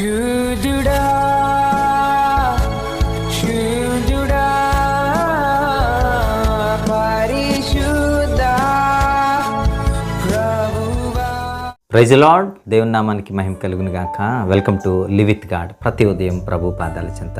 శూదుడా శూదుడా పరిశుద్ధ ప్రైజ్ దేవుని నామానికి మహిమ కలుగును గాక. Welcome to live with God. ప్రతి ఉదయం ప్రభు పాదాల చెంత.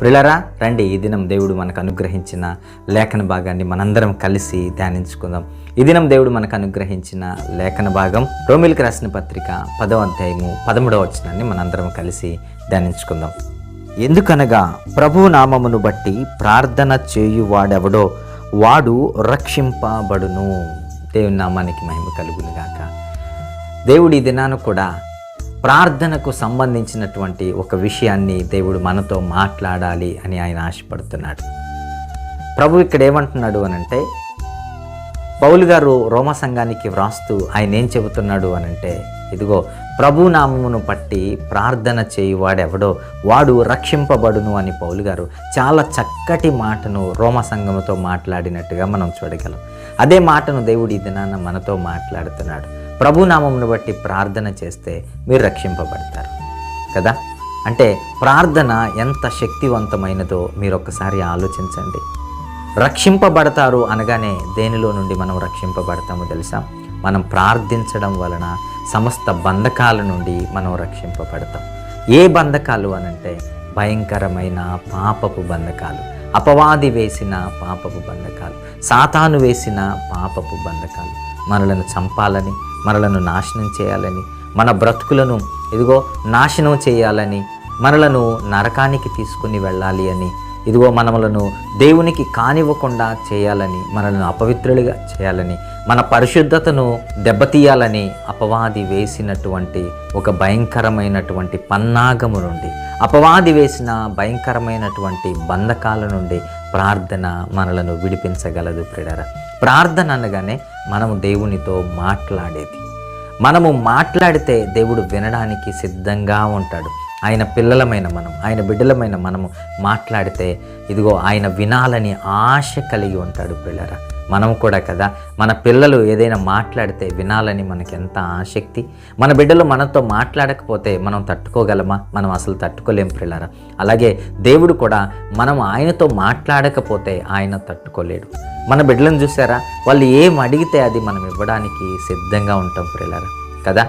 ప్రిలరా రండి ఈ దినం దేవుడు మనకు అనుగ్రహించిన లేఖన భాగాన్ని మనందరం కలిసి ధ్యానించుకుందాం. ఈ దినం దేవుడు మనకు అనుగ్రహించిన లేఖన భాగం రోమిల్కి రాసిన పత్రిక పదవ అధ్యాయము పదమూడవ వచనాన్ని మనందరం కలిసి ధ్యానించుకుందాం. ఎందుకనగా ప్రభు నామమును బట్టి ప్రార్థన చేయువాడెవడో వాడు రక్షింపబడును. దేవుని నామానికి మహిమ కలుగునుగాక దేవుడి ఈ దినాను కూడా ప్రార్థనకు సంబంధించినటువంటి ఒక విషయాన్ని దేవుడు మనతో మాట్లాడాలి అని ఆయన ఆశపడుతున్నాడు. ప్రభు ఇక్కడ ఏమంటున్నాడు అనంటే పౌలు గారు రోమ సంఘానికి వ్రాస్తూ ఆయన ఏం చెబుతున్నాడు అంటే ఇదిగో ప్రభు నామమును పట్టి ప్రార్థన చేయువాడెవడో వాడు రక్షింపబడును అని పౌలు గారు చాలా చక్కటి మాటను రోమ సంఘముతో మాట్లాడినట్టుగా మనం చూడగలం. అదే మాటను దేవుడు ఈ దినాన మనతో మాట్లాడుతున్నాడు. ప్రభు నామమును బట్టి ప్రార్థన చేస్తే మీరు రక్షింపబడతారు. కదా? అంటే ప్రార్థన ఎంత శక్తివంతమైనదో మీరు ఒక్కసారి ఆలోచించండి. రక్షింపబడతారు అనగానే దేనిలో నుండి మనం రక్షింపబడతామో తెలుసా? మనం ప్రార్థించడం వలన సమస్త బంధకాల నుండి మనం రక్షింపబడతాం. ఏ బంధకాలు అనంటే భయంకరమైన పాపపు బంధకాలు. అపవాది వేసిన పాపపు బంధకాలు. సాతాను వేసిన పాపపు బంధకాలు. మనలను చంపాలని మనలను నాశనం చేయాలని మన బ్రతుకులను ఇదిగో నాశనం చేయాలని మనలను నరకానికి తీసుకుని వెళ్ళాలి అని ఇదిగో మనములను దేవునికి కానివ్వకుండా చేయాలని మనల్ని అపవిత్రులుగా చేయాలని మన పరిశుద్ధతను దెబ్బతీయాలని అపవాది వేసినటువంటి ఒక భయంకరమైనటువంటి పన్నాగము నుండి అపవాది వేసిన భయంకరమైనటువంటి బంధకాల నుండి ప్రార్థన మనలను విడిపించగలదు ప్రిడర ప్రార్థన అనగానే మనము దేవునితో మాట్లాడేది. మనము మాట్లాడితే దేవుడు వినడానికి సిద్ధంగా ఉంటాడు. ఆయన పిల్లలమైన మనం ఆయన బిడ్డలమైన మనము మాట్లాడితే ఇదిగో ఆయన వినాలని ఆశ కలిగి ఉంటాడు పిల్లరా. మనం కూడా కదా మన పిల్లలు ఏదైనా మాట్లాడితే వినాలని మనకి ఎంత ఆసక్తి. మన బిడ్డలు మనతో మాట్లాడకపోతే మనం తట్టుకోగలమా? మనం అసలు తట్టుకోలేం పిల్లరా. అలాగే దేవుడు కూడా మనం ఆయనతో మాట్లాడకపోతే ఆయన తట్టుకోలేడు. మన బిడ్డలను చూసారా? వాళ్ళు ఏం అడిగితే అది మనం ఇవ్వడానికి సిద్ధంగా ఉంటాం పిల్లరా. కదా?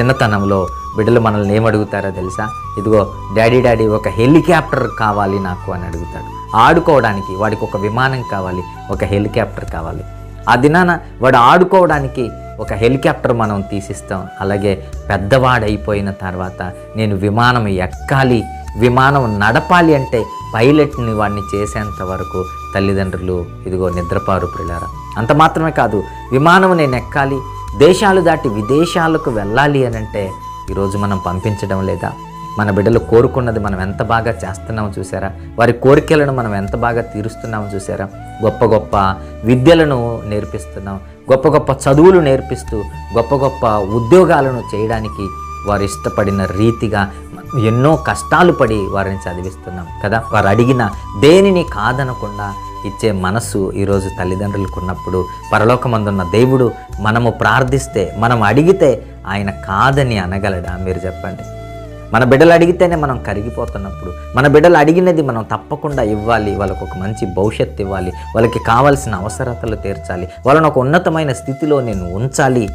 చిన్నతనంలో బిడ్డలు మనల్ని ఏం అడుగుతారో తెలుసా? ఇదిగో డాడీ డాడీ ఒక హెలికాప్టర్ కావాలి నాకు అని అడుగుతాడు. ఆడుకోవడానికి వాడికి ఒక విమానం కావాలి ఒక హెలికాప్టర్ కావాలి. ఆ దినాన వాడు ఆడుకోవడానికి ఒక హెలికాప్టర్ మనం తీసిస్తాం. అలాగే పెద్దవాడైపోయిన తర్వాత నేను విమానం ఎక్కాలి విమానం నడపాలి అంటే పైలట్ని వాడిని చేసేంత వరకు తల్లిదండ్రులు ఇదిగో నిద్రపారు పిల్లారా అంత మాత్రమే కాదు విమానం నేను ఎక్కాలి దేశాలు దాటి విదేశాలకు వెళ్ళాలి అని అంటే ఈరోజు మనం పంపించడం లేదా మన బిడ్డలు కోరుకున్నది మనం ఎంత బాగా చేస్తున్నామో చూసారా? వారి కోరికలను మనం ఎంత బాగా తీరుస్తున్నామో చూసారా? గొప్ప గొప్ప విద్యలను నేర్పిస్తున్నాం. గొప్ప గొప్ప చదువులు నేర్పిస్తూ గొప్ప గొప్ప ఉద్యోగాలను చేయడానికి వారు ఇష్టపడిన రీతిగా ఎన్నో కష్టాలు పడి వారిని చదివిస్తున్నాం కదా? వారు అడిగిన దేనిని కాదనకుండా ఇచ్చే మనస్సు ఈరోజు తల్లిదండ్రులకు ఉన్నప్పుడు పరలోకమందున్న దేవుడు మనము ప్రార్థిస్తే మనం అడిగితే ఆయన కాదని అనగలడా? మీరు చెప్పండి. మన బిడ్డలు అడిగితేనే మనం కరిగిపోతున్నప్పుడు మన బిడ్డలు అడిగినది మనం తప్పకుండా ఇవ్వాలి వాళ్ళకు ఒక మంచి భవిష్యత్తు ఇవ్వాలి వాళ్ళకి కావాల్సిన అవసరతలు తీర్చాలి వాళ్ళని ఒక ఉన్నతమైన స్థితిలో నేను ఉంచాలి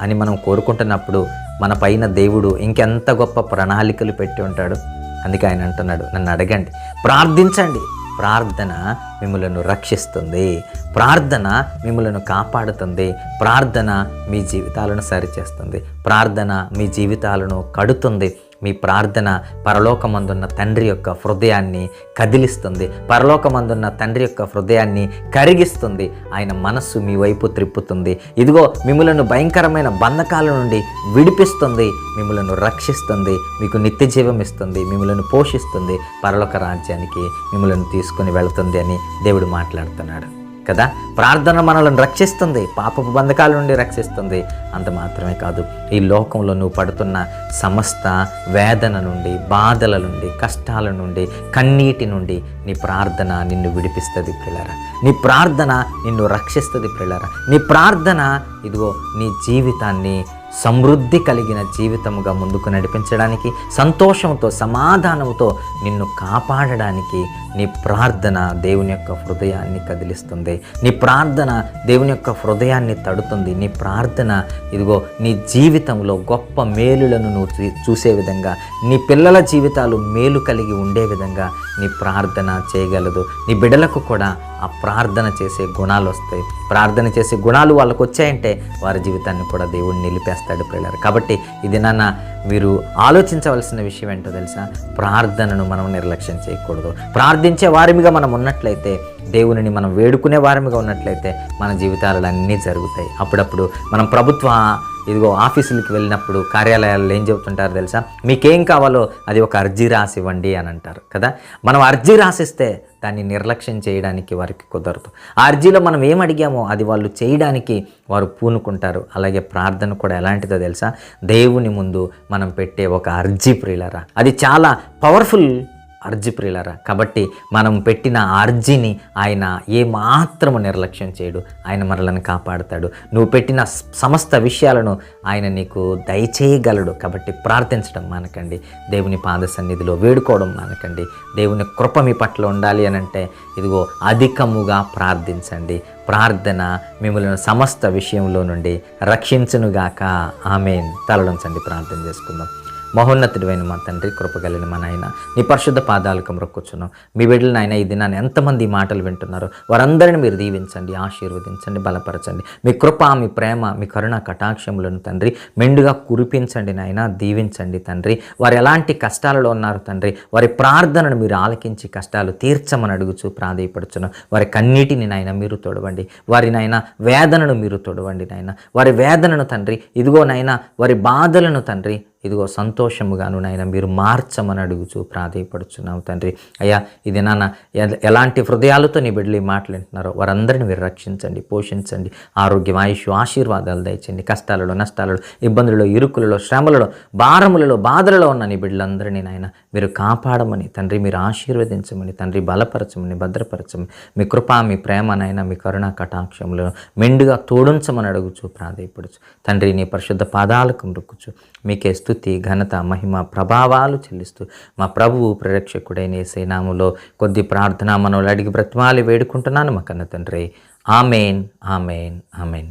అని మనం కోరుకుంటున్నప్పుడు మన పైన దేవుడు ఇంకెంత గొప్ప ప్రణాళికలు పెట్టి ఉంటాడు. అందుకే ఆయన అంటున్నాడు నన్ను అడగండి ప్రార్థించండి. ప్రార్థన మిమ్మలను రక్షిస్తుంది. ప్రార్థన మిమ్మలను కాపాడుతుంది. ప్రార్థన మీ జీవితాలను సరిచేస్తుంది. ప్రార్థన మీ జీవితాలను కడుతుంది. మీ ప్రార్థన పరలోకమందున్న తండ్రి యొక్క హృదయాన్ని కదిలిస్తుంది. పరలోకమందున్న తండ్రి యొక్క హృదయాన్ని కరిగిస్తుంది. ఆయన మనస్సు మీ వైపు త్రిప్పుతుంది. ఇదిగో మిమ్మలను భయంకరమైన బంధకాల నుండి విడిపిస్తుంది. మిమ్మలను రక్షిస్తుంది. మీకు నిత్య జీవం ఇస్తుంది. మిమ్మలను పోషిస్తుంది. పరలోక రాజ్యానికి మిమ్మలను తీసుకుని వెళుతుంది అని దేవుడు మాట్లాడుతున్నాడు. కదా? ప్రార్థన మనల్ని రక్షిస్తుంది. పాపపు బంధకాల నుండి రక్షిస్తుంది. అంత మాత్రమే కాదు ఈ లోకంలో నువ్వు పడుతున్న సమస్త వేదన నుండి బాధల నుండి కష్టాల నుండి కన్నీటి నుండి నీ ప్రార్థన నిన్ను విడిపిస్తుంది పిల్లరా. నీ ప్రార్థన నిన్ను రక్షిస్తుంది పిల్లరా. నీ ప్రార్థన ఇదిగో నీ జీవితాన్ని సమృద్ధి కలిగిన జీవితముగా ముందుకు నడిపించడానికి సంతోషంతో సమాధానంతో నిన్ను కాపాడడానికి నీ ప్రార్థన దేవుని యొక్క హృదయాన్ని కదిలిస్తుంది. నీ ప్రార్థన దేవుని యొక్క హృదయాన్ని తడుతుంది. నీ ప్రార్థన ఇదిగో నీ జీవితంలో గొప్ప మేలులను నువ్వు చూసే విధంగా నీ పిల్లల జీవితాలు మేలు కలిగి ఉండే విధంగా నీ ప్రార్థన చేయగలదు. నీ బిడ్డలకు కూడా ఆ ప్రార్థన చేసే గుణాలు వస్తాయి. ప్రార్థన చేసే గుణాలు వాళ్ళకు వచ్చాయంటే వారి జీవితాన్ని కూడా దేవుడు నిలిపేస్తాడు పిల్లలు కాబట్టి ఇది నాన్న మీరు ఆలోచించవలసిన విషయం ఏంటో తెలుసా? ప్రార్థనను మనం నిర్లక్ష్యం చేయకూడదు. ప్రార్థించే వారిమిగా మనం ఉన్నట్లయితే దేవునిని మనం వేడుకునే వారిమిగా ఉన్నట్లయితే మన జీవితాలలో అన్నీ జరుగుతాయి. అప్పుడప్పుడు మనం ప్రభుత్వ ఇదిగో ఆఫీసులకి వెళ్ళినప్పుడు కార్యాలయాల్లో ఏం చెబుతుంటారు తెలుసా? మీకేం కావాలో అది ఒక అర్జీ రాసి ఇవ్వండి అని అంటారు కదా? మనం అర్జీ రాసిస్తే దాన్ని నిర్లక్ష్యం చేయడానికి వారికి కుదరదు. ఆ అర్జీలో మనం ఏం అడిగామో అది వాళ్ళు చేయడానికి వారు పూనుకుంటారు. అలాగే ప్రార్థన కూడా ఎలాంటిదో తెలుసా? దేవుని ముందు మనం పెట్టే ఒక అర్జీ ప్రియులరా. అది చాలా పవర్ఫుల్ అర్జీ ప్రియులరా కాబట్టి మనం పెట్టిన అర్జీని ఆయన ఏమాత్రము నిర్లక్ష్యం చేయడు ఆయన మనలను కాపాడుతాడు. నువ్వు పెట్టిన సమస్త విషయాలను ఆయన నీకు దయచేయగలడు. కాబట్టి ప్రార్థించడం మానకండి. దేవుని పాద సన్నిధిలో వేడుకోవడం మానకండి. దేవుని కృప మీ పట్ల ఉండాలి అని అంటే ఇదిగో అధికముగా ప్రార్థించండి. ప్రార్థన మిమ్మల్ని సమస్త విషయంలో నుండి రక్షించునుగాక. ఆమెన్. తలడంచండి ప్రార్థన చేసుకుందాం. మహోన్నతుడివైన మా తండ్రి కృపగలిగిన మా నాయన నీ పరిశుద్ధ పాదాలకు మొక్కుచున్నాం మీ బిడ్డలు నాయన ఈ దినాన్ని ఎంతమంది మాటలు వింటున్నారో వారందరిని మీరు దీవించండి ఆశీర్వదించండి బలపరచండి. మీ కృప మీ ప్రేమ మీ కరుణ కటాక్షములను తండ్రి మెండుగా కురిపించండి నాయన దీవించండి తండ్రి. వారు ఎలాంటి కష్టాలలో ఉన్నారు తండ్రి వారి ప్రార్థనను మీరు ఆలకించి కష్టాలు తీర్చమని అడుగుచు ప్రాధేయపడుచున్నాం వారి కన్నీటిని నాయన మీరు తొడవండి వారి నాయన వేదనను మీరు తొడవండి నాయన. వారి వేదనను తండ్రి ఇదిగో నాయన వారి బాధలను తండ్రి ఇదిగో సంతోషముగాను నాయన మీరు మార్చమని అడుగుచు ప్రాధేయపడుచున్నావు తండ్రి. అయ్యా ఇది నాన్న ఎ- ఎలాంటి హృదయాలతో నీ బిడ్డలు మాట్లాడుతున్నారో వారందరిని మీరు రక్షించండి పోషించండి. ఆరోగ్యం ఆయుష్ ఆశీర్వాదాలు దయచండి కష్టాలలో నష్టాలలో ఇబ్బందులలో ఇరుకులలో శ్రమలలో భారములలో బాధలలో ఉన్న నీ బిడ్డలందరినీ నాయన మీరు కాపాడమని తండ్రి మీరు ఆశీర్వదించమని తండ్రి బలపరచమని భద్రపరచమని మీ కృప మీ ప్రేమ నాయన మీ కరుణ కటాక్షములను మెండుగా తోడుంచమని అడుగుచు ప్రాధేయపడుచు. తండ్రి నీ పరిశుద్ధ పాదాలకు మృక్కుచు మీకే స్థుతి ఘనత మహిమ ప్రభావాలు చెల్లిస్తూ మా ప్రభువు ప్రేరక్షకుడైన సేనాములో కొద్ది ప్రార్థన మనవులు అడిగి బ్రతిమాలి వేడుకుంటున్నాను మా కన్న తండ్రి. Amen amen amen.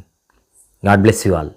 God bless you all.